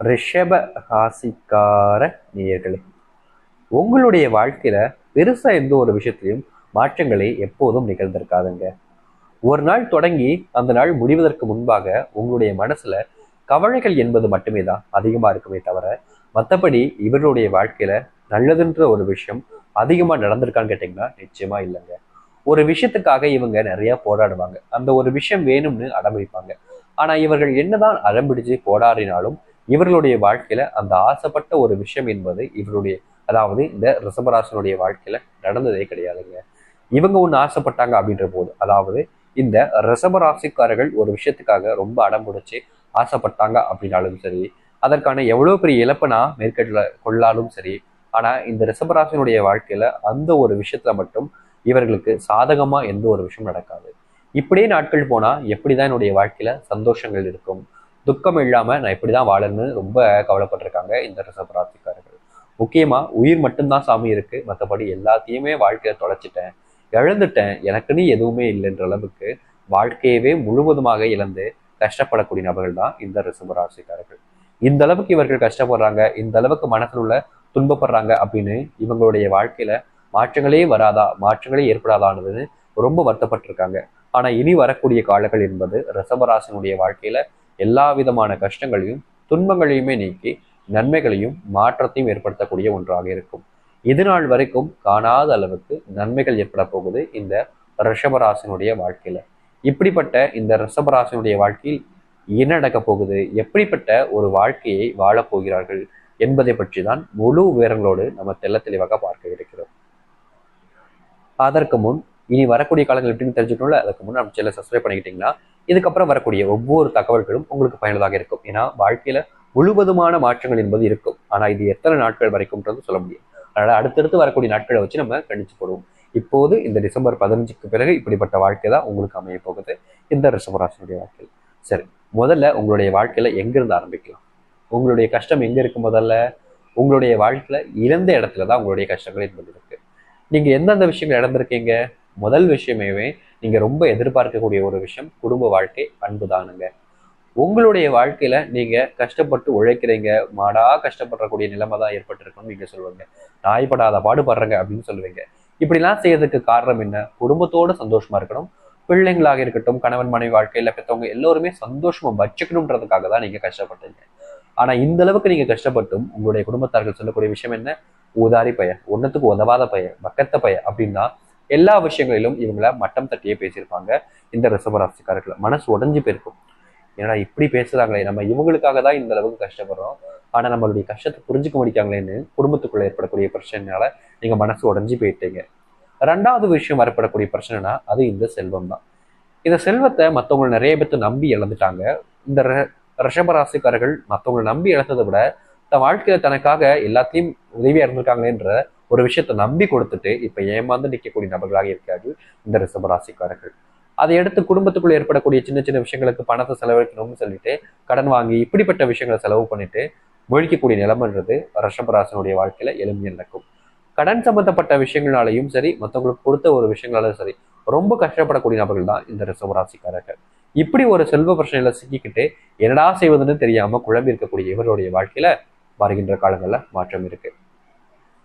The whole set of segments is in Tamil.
ரிஷப ராசிக்கார நேயர்களே உங்களுடைய வாழ்க்கையில பெருசா எந்த ஒரு விஷயத்திலையும் மாற்றங்களை எப்போதும் நிகழ்ந்திருக்காதுங்க. ஒரு நாள் தொடங்கி அந்த நாள் முடிவதற்கு முன்பாக உங்களுடைய மனசுல கவலைகள் என்பது மட்டுமே தான் அதிகமா இருக்குமே தவிர மற்றபடி இவர்களுடைய வாழ்க்கையில நல்லதுன்ற ஒரு விஷயம் அதிகமா நடந்திருக்கான்னு கேட்டீங்கன்னா நிச்சயமா இல்லைங்க. ஒரு விஷயத்துக்காக இவங்க நிறைய போராடுவாங்க. அந்த ஒரு விஷயம் வேணும்னு அடம்பிடிப்பாங்க ஆனா இவர்கள் என்னதான் அடம்பிடிச்சு போராடினாலும் இவர்களுடைய வாழ்க்கையில அந்த ஆசைப்பட்ட ஒரு விஷயம் என்பது இவருடைய அதாவது இந்த ரிசபராசனுடைய வாழ்க்கையில நடந்ததே கிடையாதுங்க. இவங்க ஒண்ணு ஆசைப்பட்டாங்க அப்படின்ற போது அதாவது இந்த ரிசபராசிக்காரர்கள் ஒரு விஷயத்துக்காக ரொம்ப அடம்பிடிச்சு ஆசைப்பட்டாங்க அப்படின்னாலும் சரி அதற்கான எவ்வளோ பெரிய இழப்பை நான் மேற்கொள்ள கொள்ளாலும் சரி ஆனால் இந்த ரிசபராசினுடைய வாழ்க்கையில அந்த ஒரு விஷயத்துல மட்டும் இவர்களுக்கு சாதகமாக எந்த ஒரு விஷயம் நடக்காது. இப்படியே நாட்கள் போனால் எப்படிதான் என்னுடைய வாழ்க்கையில சந்தோஷங்கள் இருக்கும் துக்கம் இல்லாம நான் இப்படி தான் வாழணும்னு ரொம்ப கவலைப்பட்டிருக்காங்க இந்த ரிசபராசிக்காரர்கள் முக்கியமா உயிர் மட்டும்தான் சாமி இருக்கு. மற்றபடி எல்லாத்தையுமே வாழ்க்கையில தொலைச்சிட்டேன். இழந்துட்டேன். எனக்குன்னு எதுவுமே இல்லைன்ற அளவுக்கு வாழ்க்கையவே முழுவதுமாக இழந்து கஷ்டப்படக்கூடிய நபர்கள் தான் இந்த ரிசபராசிக்காரர்கள் இந்த அளவுக்கு இவர்கள் கஷ்டப்படுறாங்க. இந்த அளவுக்கு மனசில் உள்ள துன்பப்படுறாங்க அப்படின்னு இவங்களுடைய வாழ்க்கையில மாற்றங்களே வராதா? மாற்றங்களே ஏற்படாதானதுன்னு ரொம்ப வருத்தப்பட்டிருக்காங்க. ஆனா இனி வரக்கூடிய காலங்கள் என்பது ரிசபராசனுடைய வாழ்க்கையில எல்லா விதமான கஷ்டங்களையும் துன்பங்களையுமே நீக்கி நன்மைகளையும் மாற்றத்தையும் ஏற்படுத்தக்கூடிய ஒன்றாக இருக்கும். இது நாள் வரைக்கும் காணாத அளவுக்கு நன்மைகள் ஏற்பட போகுது இந்த ரிஷபராசனுடைய வாழ்க்கையில. இப்படிப்பட்ட இந்த ரிஷபராசனுடைய வாழ்க்கையில் என்ன நடக்க போகுது? எப்படிப்பட்ட ஒரு வாழ்க்கையை வாழப் போகிறார்கள் என்பதை பற்றி தான் முழு விவரங்களோடு நம்ம தெல்ல தெளிவாக பார்க்க இருக்கிறோம். அதற்கு முன் இனி வரக்கூடிய காலங்கள் எப்படின்னு தெரிஞ்சுக்கணும்ல அதுக்கு முன்னாடி நம்ம சப்ஸ்கிரைப் பண்ணிக்கிட்டீங்கன்னா இதுக்கப்புறம் வரக்கூடிய ஒவ்வொரு தகவல்களும் உங்களுக்கு பயனுள்ளதாக இருக்கும். ஏன்னா வாழ்க்கையில முழுவதுமான மாற்றங்கள் என்பது இருக்கும். ஆனா இது எத்தனை நாட்கள் வரைக்கும்ன்றது சொல்ல முடியும் அதனால அடுத்தடுத்து வரக்கூடிய நாட்களை வச்சு நம்ம கணிச்சு போடுவோம் இப்போது இந்த டிசம்பர் பதினஞ்சுக்கு பிறகு இப்படிப்பட்ட வாழ்க்கை தான் உங்களுக்கு அமைய போகுது இந்த ரிஷபராசினுடைய வாழ்க்கையில். சரி முதல்ல உங்களுடைய வாழ்க்கையில எங்கிருந்து ஆரம்பிக்கலாம்? உங்களுடைய கஷ்டம் எங்க இருக்கும் முதல்ல? உங்களுடைய வாழ்க்கையில இழந்த இடத்துல தான் உங்களுடைய கஷ்டங்கள் என்பது இருக்கு. நீங்க எந்தெந்த விஷயங்கள் இழந்திருக்கீங்க? முதல் விஷயமே நீங்க ரொம்ப எதிர்பார்க்கக்கூடிய ஒரு விஷயம் குடும்ப வாழ்க்கை அன்பு தானுங்க. உங்களுடைய வாழ்க்கையில நீங்க கஷ்டப்பட்டு உழைக்கிறீங்க மாடா கஷ்டப்படக்கூடிய நிலைமை தான் ஏற்பட்டிருக்குன்னு நீங்க சொல்லுவீங்க. நாய்படாத பாடுபடுறங்க அப்படின்னு சொல்லுவீங்க. இப்படிலாம் செய்யறதுக்கு காரணம் என்ன? குடும்பத்தோட சந்தோஷமா இருக்கணும். பிள்ளைங்களாக இருக்கட்டும் கணவன் மனைவி வாழ்க்கையில பெற்றவங்க எல்லோருமே சந்தோஷமா வச்சுக்கணுன்றதுக்காக தான் நீங்க கஷ்டப்பட்டீங்க. ஆனா இந்த அளவுக்கு நீங்க கஷ்டப்பட்டும் உங்களுடைய குடும்பத்தார்கள் சொல்லக்கூடிய விஷயம் என்ன? ஊதாரி பையன் ஒன்னத்துக்கு உதவாத பையன் பக்கத்த பையன் அப்படின்னா எல்லா விஷயங்களிலும் இவங்கள மட்டம் தட்டியே பேசியிருப்பாங்க இந்த ரிசபராசிக்காரர்கள் மனசு உடஞ்சு போயிருக்கும். ஏன்னா இப்படி பேசுறாங்களே? நம்ம இவங்களுக்காக தான் இந்த அளவுக்கு கஷ்டப்படுறோம். ஆனா நம்மளுடைய கஷ்டத்தை புரிஞ்சுக்க முடிக்காங்களேன்னு குடும்பத்துக்குள்ள ஏற்படக்கூடிய பிரச்சனைனால நீங்க மனசு உடஞ்சி போயிட்டீங்க. ரெண்டாவது விஷயம் வரப்படக்கூடிய பிரச்சனைனா அது இந்த செல்வம் தான். இந்த செல்வத்தை மற்றவங்க நிறைய பேர்த்து நம்பி இழந்துட்டாங்க. இந்த ரிஷபராசிக்காரர்கள் மற்றவங்களை நம்பி இழந்ததை விட தன் வாழ்க்கையில தனக்காக எல்லாத்தையும் உதவியா இருந்திருக்காங்களேன்ற ஒரு விஷயத்தை நம்பி கொடுத்துட்டு இப்போ ஏமாந்து நிற்கக்கூடிய நபர்களாக இருக்கிறார்கள் இந்த ரிஷபராசிக்காரர்கள் அதை எடுத்து குடும்பத்துக்குள்ள ஏற்படக்கூடிய சின்ன சின்ன விஷயங்களுக்கு பணத்தை செலவழிக்கணும்னு சொல்லிட்டு கடன் வாங்கி இப்படிப்பட்ட விஷயங்களை செலவு பண்ணிட்டு முழிக்கக்கூடிய நிலமன்றது ரிஷபராசனுடைய வாழ்க்கையில எளிமையாக நடக்கும். கடன் சம்பந்தப்பட்ட விஷயங்களாலையும் சரி மற்றவங்களுக்கு கொடுத்த ஒரு விஷயங்களாலும் சரி ரொம்ப கஷ்டப்படக்கூடிய நபர்கள் தான் இந்த ரிசவராசிக்காரர்கள் இப்படி ஒரு செல்வ பிரச்சனையில சிக்கிக்கிட்டு என்னடா செய்வதுன்னு தெரியாம குழம்பி இருக்கக்கூடிய இவருடைய வாழ்க்கையில வருகின்ற காலங்களில் மாற்றம் இருக்கு.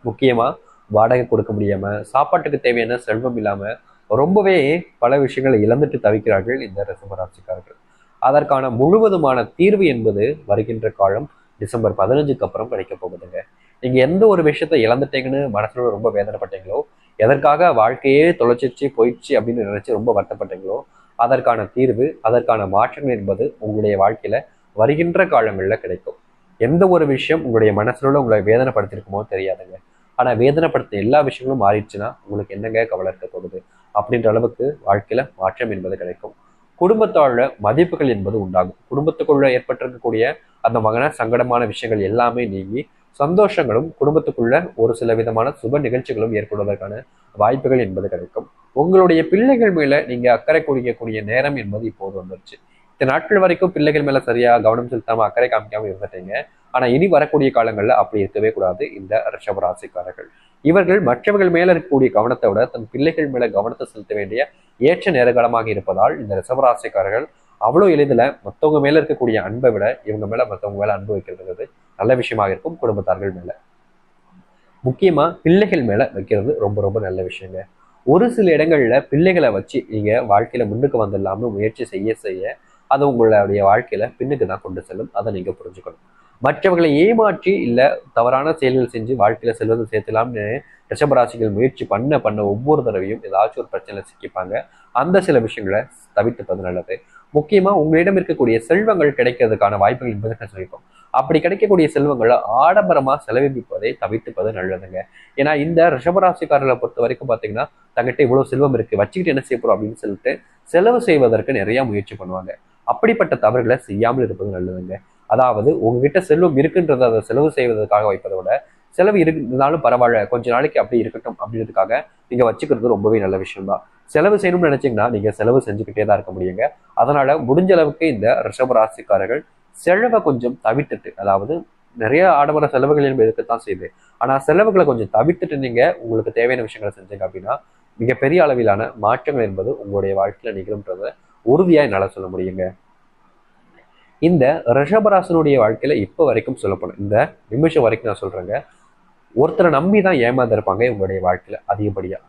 முக்கியமாக வாடகை கொடுக்க முடியாமல் சாப்பாட்டுக்கு தேவையான செல்வம் இல்லாமல் ரொம்பவே பல விஷயங்களை இழந்துட்டு தவிக்கிறார்கள் இந்த ரிசம்பராட்சிக்காரர்கள் அதற்கான முழுவதுமான தீர்வு என்பது வருகின்ற காலம் டிசம்பர் பதினஞ்சுக்கு அப்புறம் கிடைக்க போகுதுங்க. நீங்கள் எந்த ஒரு விஷயத்தை இழந்துட்டீங்கன்னு மனசுல ரொம்ப வேதனைப்பட்டீங்களோ எதற்காக வாழ்க்கையே தொலைச்சிச்சு போயிடுச்சு அப்படின்னு நினச்சி ரொம்ப வருத்தப்பட்டீங்களோ அதற்கான தீர்வு அதற்கான மாற்றங்கள் என்பது உங்களுடைய வாழ்க்கையில் வருகின்ற காலங்களில் கிடைக்கும். எந்த ஒரு விஷயம் உங்களுடைய மனசுல உங்களை வேதனைப்படுத்திருக்குமோ தெரியாதுங்க. ஆனால் வேதனைப்படுத்த எல்லா விஷயங்களும் மாறிடுச்சுன்னா உங்களுக்கு என்னங்க கவலை இருக்க போகுது அப்படின்ற அளவுக்கு வாழ்க்கையில மாற்றம் என்பது கிடைக்கும். குடும்பத்தோட மதிப்புகள் என்பது உண்டாகும். குடும்பத்துக்குள்ள ஏற்பட்டிருக்கக்கூடிய அந்த மகன சங்கடமான விஷயங்கள் எல்லாமே நீங்கி சந்தோஷங்களும் குடும்பத்துக்குள்ள ஒரு சில விதமான சுப நிகழ்ச்சிகளும் ஏற்படுவதற்கான வாய்ப்புகள் என்பது கிடைக்கும். உங்களுடைய பிள்ளைகள் மேல நீங்க அக்கறை குடிக்கக்கூடிய நேரம் என்பது இப்போது வந்துருச்சு. இந்த நாட்கள் வரைக்கும் பிள்ளைகள் மேல சரியா கவனம் செலுத்தாம அக்கறை காமிக்காம இருந்துட்டீங்க. ஆனா இனி வரக்கூடிய காலங்கள்ல அப்படி இருக்கவே கூடாது இந்த ரிஷபராசிக்காரர்கள். இவர்கள் மற்றவர்கள் மேல இருக்கக்கூடிய கவனத்தை விட தன் பிள்ளைகள் மேல கவனத்தை செலுத்த வேண்டிய ஏற்ற நேரகாலமாக இருப்பதால் இந்த ரிஷபராசிக்காரர்கள் அவ்வளோ எளிதில் மற்றவங்க மேல இருக்கக்கூடிய அன்பை விட இவங்க மேல மற்றவங்க மேல அன்பு வைக்கிறது நல்ல விஷயமாக இருக்கும் குடும்பத்தார்கள் மேல. முக்கியமா பிள்ளைகள் மேல வைக்கிறது ரொம்ப ரொம்ப நல்ல விஷயங்க. ஒரு சில இடங்கள்ல பிள்ளைகளை வச்சு நீங்க வாழ்க்கையில முன்னுக்கு வந்துடலாம்னு முயற்சி செய்ய செய்ய அது உங்களுடைய வாழ்க்கையில பின்னுக்கு தான் கொண்டு செல்லும். அதை நீங்க புரிஞ்சுக்கணும். மற்றவர்களை ஏமாற்றி இல்ல தவறான செயல்கள் செஞ்சு வாழ்க்கையில செல்வதை சேர்த்துலாம்னு ரிஷபராசிகள் முயற்சி பண்ண பண்ண ஒவ்வொரு தடவையும் ஏதாச்சும் ஒரு பிரச்சனை சிக்கிப்பாங்க. அந்த சில விஷயங்களை தவிர்த்துப்பது நல்லது. முக்கியமா உங்களிடம் இருக்கக்கூடிய செல்வங்கள் கிடைக்கிறதுக்கான வாய்ப்புகள் என்பதை சொல்லியிருக்கோம் அப்படி கிடைக்கக்கூடிய செல்வங்களை ஆடம்பரமாக செலவிப்பதை தவிர்த்துப்பது நல்லதுங்க. ஏன்னா இந்த ரிஷபராசிக்காரர்களை பொறுத்த வரைக்கும் பார்த்தீங்கன்னா தங்கிட்ட இவ்வளோ செல்வம் இருக்குது வச்சுக்கிட்டு என்ன செய்ய போகிறோம் அப்படின்னு சொல்லிட்டு செலவு செய்வதற்கு நிறையா முயற்சி பண்ணுவாங்க. அப்படிப்பட்ட தவறுகளை செய்யாமல் இருப்பது நல்லதுங்க. அதாவது உங்ககிட்ட செல்வம் இருக்குன்றத அதை செலவு செய்வதற்காக வைப்பதை விட செலவு இருந்தாலும் பரவாயில்ல கொஞ்ச நாளைக்கு அப்படி இருக்கட்டும் அப்படின்றதுக்காக நீங்க வச்சுக்கிறது ரொம்பவே நல்ல விஷயம் தான் செலவு செய்யணும்னு நினைச்சீங்கன்னா நீங்க செலவு செஞ்சுக்கிட்டே தான் இருக்க முடியுங்க. அதனால முடிஞ்ச அளவுக்கு இந்த ரிஷபராசிக்காரர்கள் செலவை கொஞ்சம் தவிர்த்துட்டு அதாவது நிறைய ஆடம்பர செலவுகள் என்பது இருக்கத்தான் செய்யுது. ஆனால் செலவுகளை கொஞ்சம் தவிர்த்துட்டு நீங்க உங்களுக்கு தேவையான விஷயங்களை செஞ்சீங்க அப்படின்னா மிகப்பெரிய அளவிலான மாற்றங்கள் என்பது உங்களுடைய வாழ்க்கையில நிகழும்ன்றத உறுதியாக என்னால சொல்ல முடியுங்க. இந்த ரிஷபராசனுடைய வாழ்க்கையில இப்போ வரைக்கும் சொல்லப்படும். இந்த நிமிஷம் வரைக்கும் நான் சொல்றேங்க. ஒருத்தரை நம்பி தான் ஏமாந்துருப்பாங்க உங்களுடைய வாழ்க்கையில அதிகப்படியாக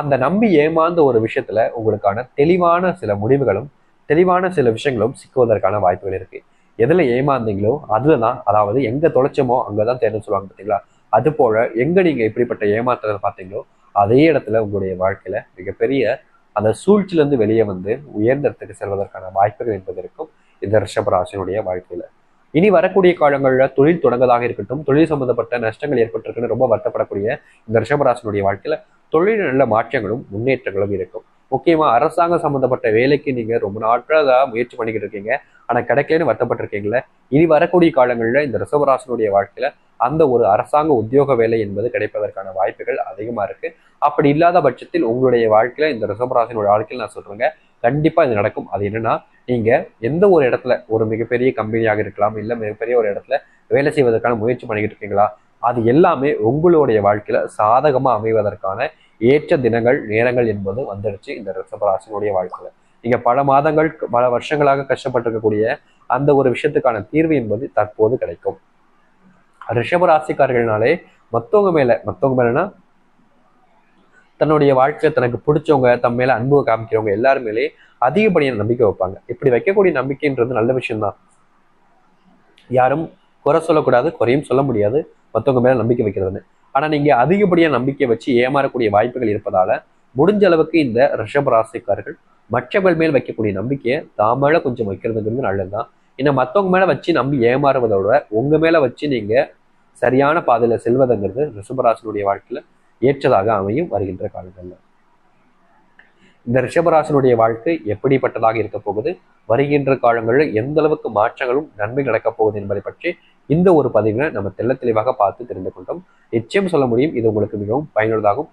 அந்த நம்பி ஏமாந்த ஒரு விஷயத்துல உங்களுக்கான தெளிவான சில முடிவுகளும் தெளிவான சில விஷயங்களும் சிக்குவதற்கான வாய்ப்புகள் இருக்கு. எதில் ஏமாந்தீங்களோ அதில் தான் அதாவது எங்கே தொலைச்சமோ அங்கே தான் தேர்ந்து சொல்லுவாங்க பார்த்தீங்களா அது போல எங்கே நீங்கள் இப்படிப்பட்ட ஏமாத்துறத பார்த்தீங்களோ அதே இடத்துல உங்களுடைய வாழ்க்கையில் மிகப்பெரிய அந்த சூழ்ச்சியிலேருந்து வெளியே வந்து உயர்ந்தத்துக்கு செல்வதற்கான வாய்ப்புகள் என்பது இருக்கும் இந்த ரிஷபராசினுடைய வாழ்க்கையில். இனி வரக்கூடிய காலங்களில் தொழில் தொடங்கதாக இருக்கட்டும் தொழில் சம்பந்தப்பட்ட நஷ்டங்கள் ஏற்பட்டிருக்குன்னு ரொம்ப வருத்தப்படக்கூடிய இந்த ரிஷபராசினுடைய வாழ்க்கையில் தொழில் நல்ல மாற்றங்களும் முன்னேற்றங்களும் இருக்கும். முக்கியமா அரசாங்கம் சம்பந்தப்பட்ட வேலைக்கு நீங்க ரொம்ப நாட்களாக முயற்சி பண்ணிக்கிட்டு இருக்கீங்க. ஆனா கிடைக்கலன்னு வருத்தப்பட்டிருக்கீங்களே இனி வரக்கூடிய காலங்களில் இந்த ரிசவராசனுடைய வாழ்க்கையில அந்த ஒரு அரசாங்க உத்தியோக வேலை என்பது கிடைப்பதற்கான வாய்ப்புகள் அதிகமா இருக்கு. அப்படி இல்லாத பட்சத்தில் உங்களுடைய வாழ்க்கையில இந்த ரிசவராசனுடைய வாழ்க்கையில் நான் சொல்றேங்க. கண்டிப்பா இது நடக்கும். அது என்னன்னா நீங்க எந்த ஒரு இடத்துல ஒரு மிகப்பெரிய கம்பெனியாக இருக்கலாம் இல்ல மிகப்பெரிய ஒரு இடத்துல வேலை செய்வதற்கான முயற்சி பண்ணிக்கிட்டு இருக்கீங்களா? அது எல்லாமே உங்களுடைய வாழ்க்கையில சாதகமா அமைவதற்கான ஏற்ற தினங்கள் நேரங்கள் என்பது வந்துடுச்சு இந்த ரிஷபராசினுடைய வாழ்க்கையில. நீங்க பல மாதங்கள் பல வருஷங்களாக கஷ்டப்பட்டிருக்கக்கூடிய அந்த ஒரு விஷயத்துக்கான தீர்வு என்பது தற்போது கிடைக்கும். ரிஷபராசிக்காரர்கள்னாலே மத்தவங்க மேல மத்தவங்க மேலனா தன்னுடைய வாழ்க்கையில தனக்கு பிடிச்சவங்க தம் மேல அன்பு காமிக்கிறவங்க எல்லாருமேலே அதிகப்படியான நம்பிக்கை வைப்பாங்க. இப்படி வைக்கக்கூடிய நம்பிக்கைன்றது நல்ல விஷயம்தான். யாரும் குறை சொல்லக்கூடாது குறையும் சொல்ல முடியாது. மற்றவங்க மேல நம்பிக்கை வைக்கிறதுன்னு. ஆனால் நீங்கள் அதிகப்படியாக நம்பிக்கை வச்சு ஏமாறக்கூடிய வாய்ப்புகள் இருப்பதால் முடிஞ்ச அளவுக்கு இந்த ரிஷப ராசிக்காரர்கள் மற்றவர்கள் மேல் வைக்கக்கூடிய நம்பிக்கையை தாமல கொஞ்சம் வைக்கிறதுங்கிறது நல்லதுதான். ஏன்னா மற்றவங்க மேலே வச்சு நம்பி ஏமாறுவதோட உங்கள் மேலே வச்சு நீங்கள் சரியான பாதையில் செல்வதுங்கிறது ரிஷபராசனுடைய வாழ்க்கையில் ஏற்றதாக அமையும் வருகின்ற காலங்களில். இந்த ரிஷபராசனுடைய வாழ்க்கை எப்படிப்பட்டதாக இருக்க போகுது? வருகின்ற காலங்களில் எந்த அளவுக்கு மாற்றங்களும் நன்மை நடக்கப் போகுது என்பதை பற்றி இந்த ஒரு பதிவில் நம்ம தெல்ல தெளிவாக பார்த்து தெரிந்து கொண்டோம். நிச்சயம் சொல்ல முடியும் இது உங்களுக்கு மிகவும் பயனுள்ளதாகும்